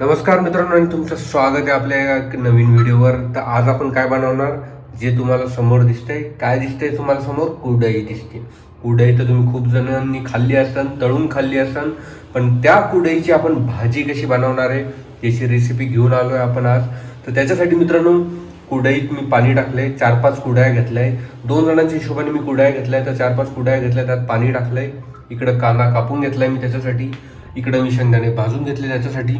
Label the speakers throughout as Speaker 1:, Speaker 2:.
Speaker 1: नमस्कार मित्रांनो आणि तुमचं स्वागत आहे आपल्या एक नवीन व्हिडिओवर. तर आज आपण काय बनवणार? जे तुम्हाला समोर दिसतंय. काय दिसतंय तुम्हाला समोर? कुडई दिसते. कुडई तर तुम्ही खूप जणांनी खाल्ली असन तळून खाल्ली असन पण त्या कुडईची आपण भाजी कशी बनवणार आहे याची रेसिपी घेऊन आलो आहे आपण आज. तर त्याच्यासाठी मित्रांनो कुडईत मी पाणी टाकलंय. चार पाच कुरड्या घेतल्याय. दोन जणांच्या हिशोबाने मी कुडाया घेतल्या तर चार पाच कुडाया घेतल्या त्यात पाणी टाकलंय. इकडं कांदा कापून घेतलाय मी त्याच्यासाठी. इकडं मी शेंगदाणे भाजून घेतले त्याच्यासाठी.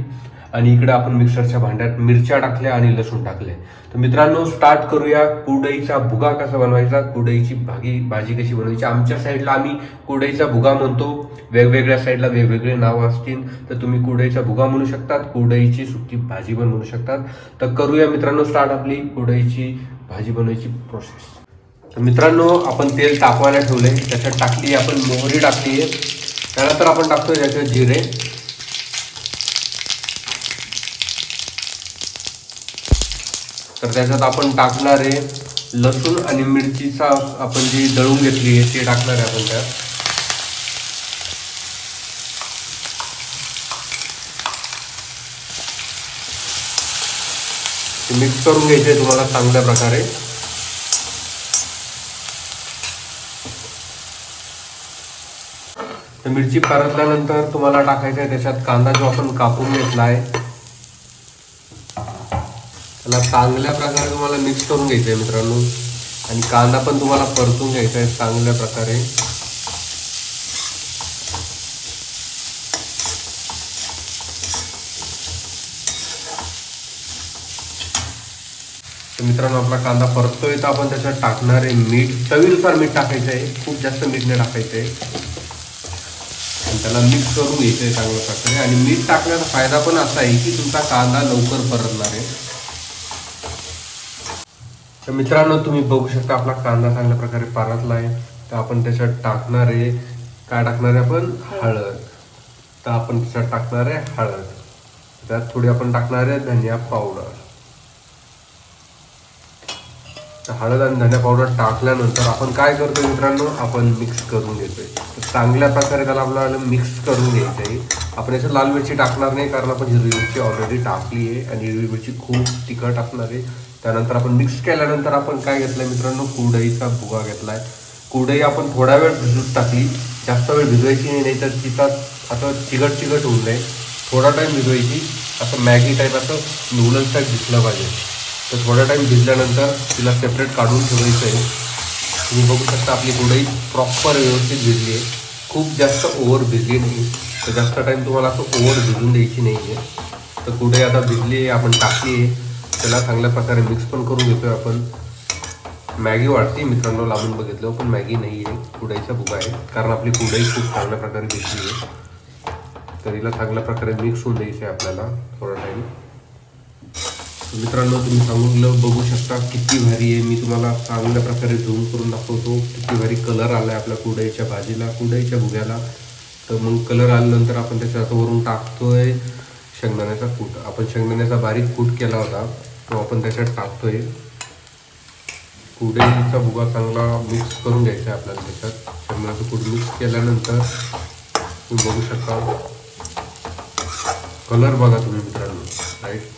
Speaker 1: आणि इकडे आपण मिक्सरच्या भांड्यात मिरच्या टाकल्या आणि लसूण टाकले. तर मित्रांनो स्टार्ट करूया. कुडईचा भुगा कसा बनवायचा? कुडईची भागी भाजी कशी बनवायची? आमच्या साईडला आम्ही कुडईचा भुगा म्हणतो. वेगवेगळ्या साईडला वेगवेगळे नाव असतील. तर तुम्ही कुडईचा भुगा म्हणू शकतात. कुडईची सुकी भाजी पण म्हणू शकतात. तर करूया मित्रांनो स्टार्ट आपली कुडईची भाजी बनवायची प्रोसेस तर मित्रांनो आपण तेल तापवायला ठेवले त्याच्यात टाकली आपण मोहरी टाकली आहे त्यानंतर आपण टाकतोय त्याच्यात जिरे. तर त्याच्यात आपण टाकणार आहे लसूण आणि मिरचीचा आपण जी दळून घेतली आहे ते टाकणार आहे आपण त्यात. मिक्स करून घ्यायचे तुम्हाला चांगल्या प्रकारे. तर मिरची परतल्यानंतर तुम्हाला टाकायचं आहे त्याच्यात कांदा जो आपण कापून घेतला आहे त्याला चांगल्या प्रकारे तुम्हाला मिक्स करून घ्यायचं आहे मित्रांनो. आणि कांदा पण तुम्हाला परतून घ्यायचा आहे चांगल्या प्रकारे. तर मित्रांनो आपला कांदा परततोय. तर आपण त्याच्यात टाकणार आहे मीठ. चवीनुसार मीठ टाकायचं आहे. खूप जास्त मीठ नाही टाकायचं आहे. आणि त्याला मिक्स करून घ्यायचं आहे चांगल्या प्रकारे. आणि मीठ टाकण्याचा फायदा पण असा आहे की तुमचा कांदा लवकर परतणार आहे. तर मित्रांनो तुम्ही बघू शकता आपला कांदा चांगल्या प्रकारे परतला आहे तर आपण त्याच्यात टाकणार आहे. काय टाकणार आहे आपण? हळद. तर आपण त्याच्यात टाकणार आहे हळद. त्यात थोडी आपण टाकणार आहे धनिया पावडर. तर हळद आणि धन्या पावडर टाकल्यानंतर आपण काय करतोय मित्रांनो? आपण मिक्स करून घेतोय. तर चांगल्या प्रकारे त्याला आपल्याला मिक्स करून घ्यायचं आहे आपण याच्यात लाल मिरची टाकणार नाही कारण आपण हिरवी मिरची ऑलरेडी टाकली आहे आणि हिरवी मिरची खूप तिखट असणार आहे. त्यानंतर आपण मिक्स केल्यानंतर आपण काय घेतलंय मित्रांनो? कुरडईचा भुगा घेतलाय. कुरडई आपण थोडा वेळ भिजून टाकली. जास्त वेळ भिजवायची नाही नाही तर तिचा असं चिकट चिकट होऊन जाईल थोडा टाईम भिजवायची. असं मॅगी टाईप असं नूडल्स टाईप दिसलं पाहिजे. तर थोडा टाईम भिजल्यानंतर तिला सेपरेट काढून ठेवायचं आहे तुम्ही बघू शकता आपली कुरडई प्रॉपर व्यवस्थित भिजली आहे. खूप जास्त ओव्हर भिजली नाही. तर जास्त टाईम तुम्हाला असं ओव्हर भिजून द्यायची नाही आहे तर कुरडई आता भिजली आहे आपण टाकली आहे. त्याला चांगल्या प्रकारे मिक्स पण करून घेतोय आपण. मॅगी वाटते मित्रांनो लावून बघितलं पण मॅगी नाही आहे. कुडाईचा भुगा आहे कारण आपली कुडाई खूप चांगल्या प्रकारे भिजली आहे. तर हिला चांगल्या प्रकारे मिक्स होऊन द्यायचं आहे आपल्याला थोडा टाईम मित्रांनो तुम्ही सांगितलं बघू शकता किती भारी आहे. मी तुम्हाला चांगल्या प्रकारे झूम करून दाखवतो. किती भारी कलर आला आहे आपल्या कुडाईच्या भाजीला कुडाईच्या भुग्याला तर मग कलर आल्यानंतर आपण त्याच्या वरून टाकतोय. शेंगदाण्याचा कूट. आपण शेंगदाण्याचा बारीक कूट केला होता. तो आपण त्याच्यात टाकतोय. कुरडईचा भुगा चांगला मिक्स करून घ्यायचा आहे आपल्याला त्याच्यात. शेंगदाण्याचं कूट मिक्स केल्यानंतर तुम्ही बघू शकता कलर बघा तुम्ही मित्रांनो राईट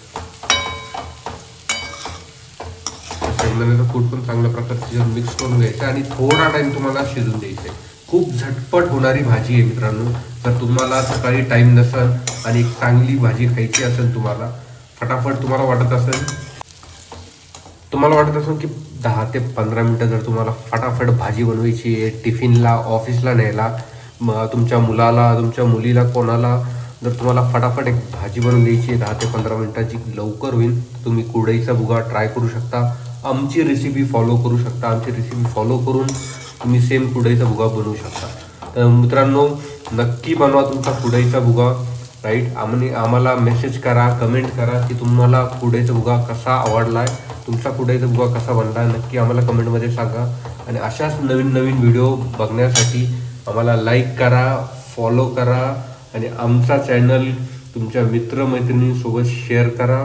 Speaker 1: शेंगदाण्याचं कूट पण चांगल्या प्रकारे त्याच्यात मिक्स करून घ्यायचं आणि थोडा टाईम तुम्हाला शिजून द्यायचा आहे. खूप झटपट होणारी भाजी आहे मित्रांनो. जर तुम्हाला सकाळी टाईम नसेल आणि चांगली भाजी खायची असेल तुम्हाला फटाफट तुम्हाला वाटत असेल. तुम्हाला वाटत असेल की दहा ते पंधरा मिनटं जर तुम्हाला फटाफट भाजी बनवायची आहे टिफिनला ऑफिसला न्यायला मग तुमच्या मुलाला तुमच्या मुलीला कोणाला जर तुम्हाला फटाफट एक भाजी बनवून द्यायची आहे दहा ते पंधरा मिनटाची लवकर होईल तुम्ही कुडईचा भुगा ट्राय करू शकता. आमची रेसिपी फॉलो करू शकता. आमची रेसिपी फॉलो करून तुम्ही सेम कुडईचा भुगा बनवू शकता. तर मित्रांनो नक्की बनवा तुमचा कुडईचा भुगा. राईट? आम्ही आम्हाला मेसेज करा कमेंट करा की तुम्हाला कुडेचा भुगा कसा आवडला आहे तुमचा कुडेचा भुगा कसा बनला नक्की आम्हाला कमेंटमध्ये सांगा. आणि अशाच नवीन नवीन व्हिडिओ बघण्यासाठी आम्हाला लाईक करा फॉलो करा. आणि आमचा चॅनल तुमच्या मित्रमैत्रिणींसोबत शेअर करा.